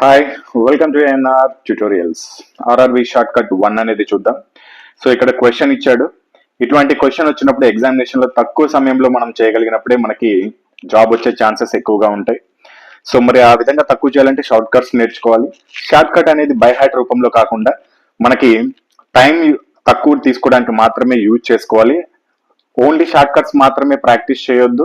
Hi welcome to NR tutorials RRB shortcut one అనేది చూద్దాం. So ఇక్కడ క్వశ్చన్ ఇచ్చాడు. ఇటువంటి క్వశ్చన్ వచ్చినప్పుడు ఎగ్జామినేషన్లో తక్కువ సమయంలో మనం చేయగలిగినప్పుడే మనకి జాబ్ వచ్చే ఛాన్సెస్ ఎక్కువగా ఉంటాయి. సో మరి ఆ విధంగా తక్కువ చేయాలంటే షార్ట్ కట్స్ నేర్చుకోవాలి. షార్ట్ కట్ అనేది బై హ్యాట్ రూపంలో కాకుండా మనకి టైం తక్కువ తీసుకోవడానికి మాత్రమే యూజ్ చేసుకోవాలి. ఓన్లీ షార్ట్ కట్స్ మాత్రమే ప్రాక్టీస్ చేయొద్దు.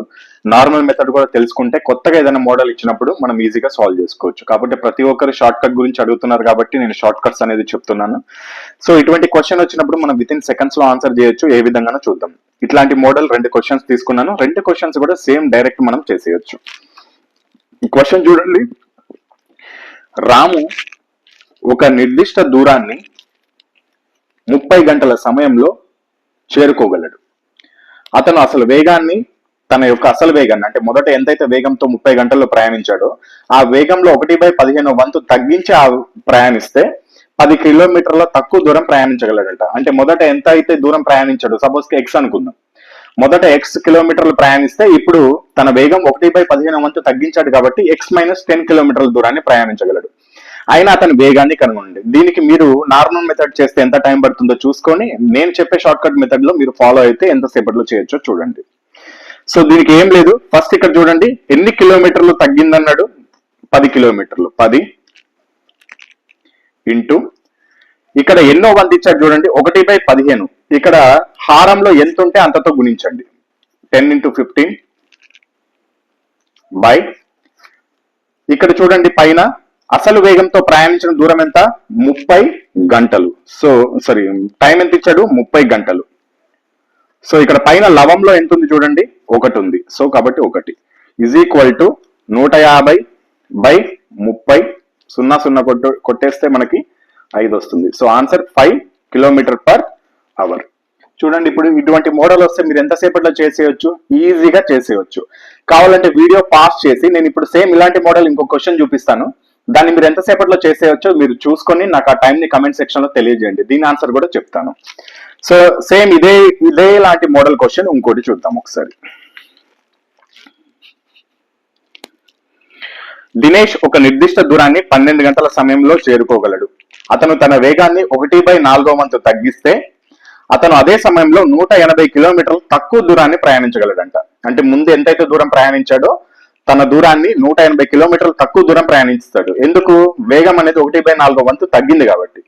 నార్మల్ మెథడ్ కూడా తెలుసుకుంటే కొత్తగా ఏదైనా మోడల్ ఇచ్చినప్పుడు మనం ఈజీగా సాల్వ్ చేసుకోవచ్చు. కాబట్టి ప్రతి ఒక్కరు షార్ట్ కట్ గురించి అడుగుతున్నారు కాబట్టి నేను షార్ట్ కట్స్ అనేది చెప్తున్నాను. సో ఇటువంటి క్వశ్చన్ వచ్చినప్పుడు మనం విత్ ఇన్ సెకండ్స్లో ఆన్సర్ చేయొచ్చు. ఏ విధంగానో చూద్దాం. ఇట్లాంటి మోడల్ రెండు క్వశ్చన్స్ తీసుకున్నాను. రెండు క్వశ్చన్స్ కూడా సేమ్ డైరెక్ట్ మనం చేసేయచ్చు. ఈ క్వశ్చన్ చూడండి. రాము ఒక నిర్దిష్ట దూరాన్ని ముప్పై గంటల సమయంలో చేరుకోగలడు. అతను అసలు వేగాన్ని తన యొక్క అసలు వేగాన్ని అంటే మొదట ఎంతైతే వేగంతో ముప్పై గంటల్లో ప్రయాణించాడో ఆ వేగంలో ఒకటి బై పదిహేను వంతు తగ్గించి ఆ ప్రయాణిస్తే పది కిలోమీటర్ల తక్కువ దూరం ప్రయాణించగలడంట. అంటే మొదట ఎంత అయితే దూరం ప్రయాణించాడు సపోజ్ ఎక్స్ అనుకుందాం. మొదట ఎక్స్ కిలోమీటర్లు ప్రయాణిస్తే ఇప్పుడు తన వేగం ఒకటి బై పదిహేను వంతు తగ్గించాడు కాబట్టి ఎక్స్ మైనస్ టెన్ కిలోమీటర్ల దూరాన్ని ప్రయాణించగలడు. అయినా అతని వేగాన్ని కనుగొనండి. దీనికి మీరు నార్మల్ మెథడ్ చేస్తే ఎంత టైం పడుతుందో చూసుకొని నేను చెప్పే షార్ట్ కట్ మెథడ్లో మీరు ఫాలో అయితే ఎంత సేపట్లో చేయొచ్చో చూడండి. సో దీనికి ఏం లేదు. ఫస్ట్ ఇక్కడ చూడండి. ఎన్ని కిలోమీటర్లు తగ్గిందన్నాడు? పది కిలోమీటర్లు. పది ఇంటూ ఇక్కడ ఎన్నో వంద ఇచ్చాడు చూడండి. ఒకటి బై పదిహేను. ఇక్కడ హారంలో ఎంత ఉంటే అంతతో గుణించండి. Ten into fifteen by. ఇక్కడ చూడండి పైన అసలు వేగంతో ప్రయాణించిన దూరం ఎంత? ముప్పై గంటలు. సో సారీ టైం ఎంత ఇచ్చాడు? ముప్పై గంటలు. సో ఇక్కడ పైన లవంలో ఎంత ఉంది చూడండి? ఒకటి ఉంది. సో కాబట్టి ఒకటి. ఇజ్ ఈక్వల్ టు నూట యాభై బై ముప్పై. సున్నా సున్నా కొట్టు కొట్టేస్తే మనకి ఐదు వస్తుంది. So answer five kilometre per hour చూడండి ఇప్పుడు ఇటువంటి మోడల్ వస్తే మీరు ఎంతసేపట్లో చేసేయచ్చు? ఈజీగా చేసేయచ్చు. కావాలంటే వీడియో పాస్ చేసి నేను ఇప్పుడు సేమ్ ఇలాంటి మోడల్ ఇంకో క్వశ్చన్ చూపిస్తాను. దాన్ని మీరు ఎంతసేపట్లో చేసేయచ్చో మీరు చూసుకొని నాకు ఆ టైం ని కమెంట్ సెక్షన్లో తెలియజేయండి. దీని ఆన్సర్ కూడా చెప్తాను. సో సేమ్ ఇదే ఇదే లాంటి మోడల్ క్వశ్చన్ ఇంకోటి చూద్దాం ఒకసారి. దినేష్ ఒక నిర్దిష్ట దూరాన్ని పన్నెండు గంటల సమయంలో చేరుకోగలడు. అతను తన వేగాన్ని ఒకటి బై నాలుగో వంతు తగ్గిస్తే అతను అదే సమయంలో నూట ఎనభై కిలోమీటర్లు తక్కువ దూరాన్ని ప్రయాణించగలడంట. అంటే ముందు ఎంతైతే దూరం ప్రయాణించాడో తన దూరాన్ని నూట ఎనభై కిలోమీటర్లు తక్కువ దూరం ప్రయాణిస్తాడు ఎందుకు? వేగం అనేది ఒకటి బై నాలుగో వంతు తగ్గింది కాబట్టి.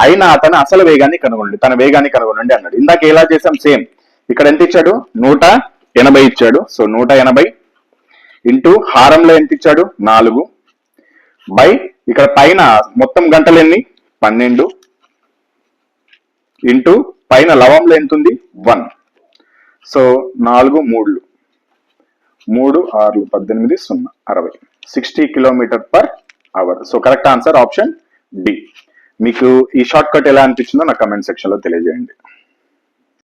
అయినా అతను అసలు వేగాన్ని కనుగొనండి. తన వేగాన్ని కనుగొనండి అన్నాడు. ఇందాక ఎలా చేసాం సేమ్. ఇక్కడ ఎంత ఇచ్చాడు? నూట ఎనభై ఇచ్చాడు. సో నూట ఎనభై ఇంటూ హారంలో ఎంత ఇచ్చాడు? నాలుగు బై ఇక్కడ పైన మొత్తం గంటలు ఎన్ని? పన్నెండు ఇంటూ పైన లవంలో ఎంత ఉంది? వన్. సో నాలుగు మూడులు. మూడు ఆరు పద్దెనిమిది సున్నా అరవై. Sixty kilometre per hour. So correct answer option D. మీకు ఈ షార్ట్ కట్ ఎలా అనిపించిందో నా కమెంట్ సెక్షన్లో తెలియజేయండి.